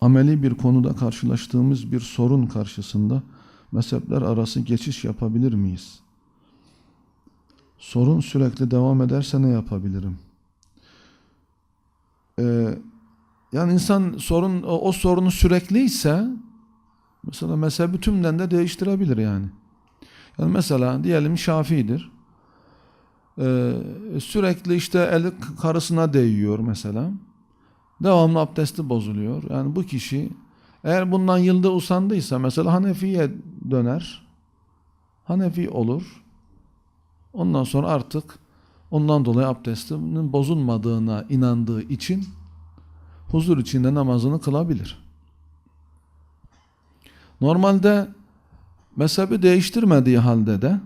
ameli bir konuda karşılaştığımız bir sorun karşısında mezhepler arası geçiş yapabilir miyiz? Sorun sürekli devam ederse ne yapabilirim? Ee, yani insan sorun o, sorunu sürekliyse mesela mezhebi tümden de değiştirebilir yani. Yani mesela diyelim Şafii'dir. Ee, sürekli işte eli karısına değiyor mesela. Devamlı abdesti bozuluyor. Yani bu kişi eğer bundan yılda usandıysa mesela Hanefi'ye döner. Hanefi olur. Ondan sonra artık ondan dolayı abdestinin bozulmadığına inandığı için huzur içinde namazını kılabilir. Normalde mezhebi değiştirmediği halde de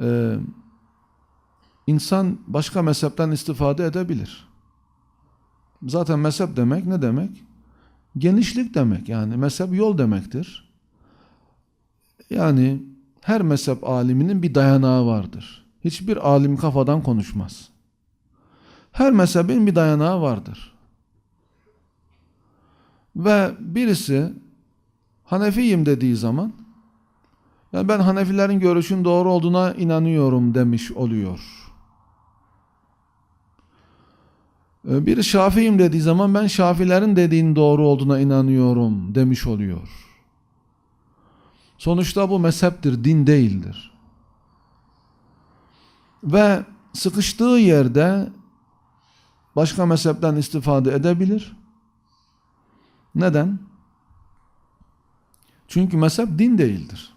e, insan başka mezhepten istifade edebilir. Zaten mezhep demek ne demek? Genişlik demek yani mezhep yol demektir. Yani her mezhep aliminin bir dayanağı vardır. Hiçbir alim kafadan konuşmaz. Her mezhebin bir dayanağı vardır. Ve birisi Hanefiyim dediği zaman yani ben Hanefilerin görüşün doğru olduğuna inanıyorum demiş oluyor. Ee, Biri Şafiyim dediği zaman ben Şafilerin dediğin doğru olduğuna inanıyorum demiş oluyor. Sonuçta bu mezheptir, din değildir. Ve sıkıştığı yerde başka mezhepten istifade edebilir. Neden? Çünkü mezhep din değildir.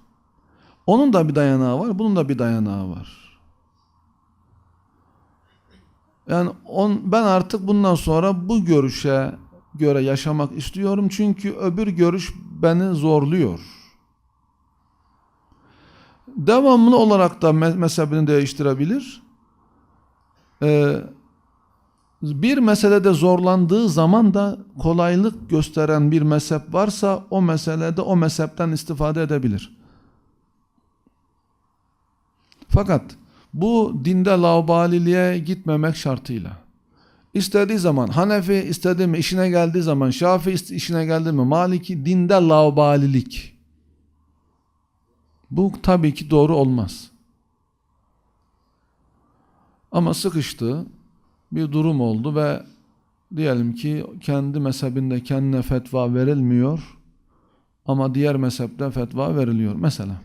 Onun da bir dayanağı var, bunun da bir dayanağı var. Yani on, ben artık bundan sonra bu görüşe göre yaşamak istiyorum çünkü öbür görüş beni zorluyor. Devamlı olarak da me- mezhebini değiştirebilir. Ee, bir meselede zorlandığı zaman da kolaylık gösteren bir mezhep varsa o meselede o mezhepten istifade edebilir. Fakat bu dinde laubaliliğe gitmemek şartıyla. İstediği zaman Hanefi istediği mi işine geldiği zaman Şafii ist- işine geldi mi Maliki dinde laubalilik. Bu tabii ki doğru olmaz. Ama sıkıştı bir durum oldu ve diyelim ki kendi mezhebinde kendine fetva verilmiyor ama diğer mezhepte fetva veriliyor. Mesela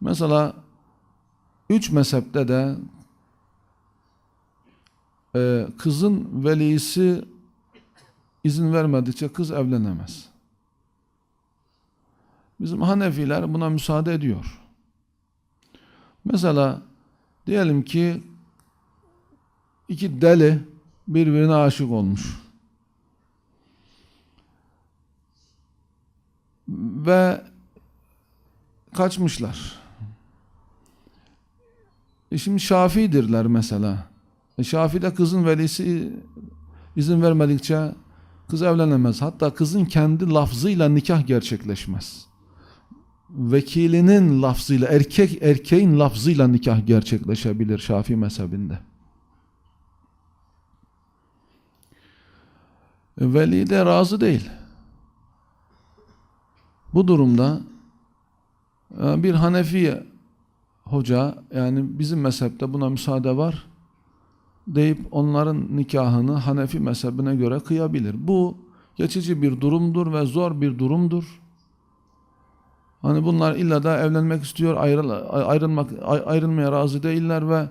mesela üç mezhepte de e, kızın velisi izin vermedikçe kız evlenemez. Bizim Hanefiler buna müsaade ediyor. Mesela diyelim ki iki deli birbirine aşık olmuş. Ve kaçmışlar. E şimdi Şafii'dirler mesela. E Şafii'de kızın velisi izin vermedikçe kız evlenemez. Hatta kızın kendi lafzıyla nikah gerçekleşmez. Vekilinin lafzıyla, erkek erkeğin lafzıyla nikah gerçekleşebilir Şafii mezhebinde. E, Veli de razı değil. Bu durumda e, bir Hanefi hoca yani bizim mezhepte buna müsaade var deyip onların nikahını Hanefi mezhebine göre kıyabilir. Bu geçici bir durumdur ve zor bir durumdur. Hani bunlar illa da evlenmek istiyor, ayrıl, ayrılmak ay- ayrılmaya razı değiller ve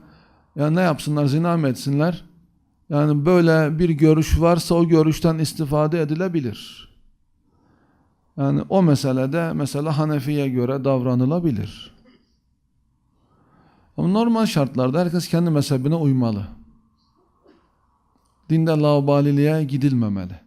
ya ne yapsınlar, zina mı etsinler? Yani böyle bir görüş varsa o görüşten istifade edilebilir. Yani o meselede mesela Hanefi'ye göre davranılabilir. Ama normal şartlarda herkes kendi mezhebine uymalı. Dinde laubaliliğe gidilmemeli.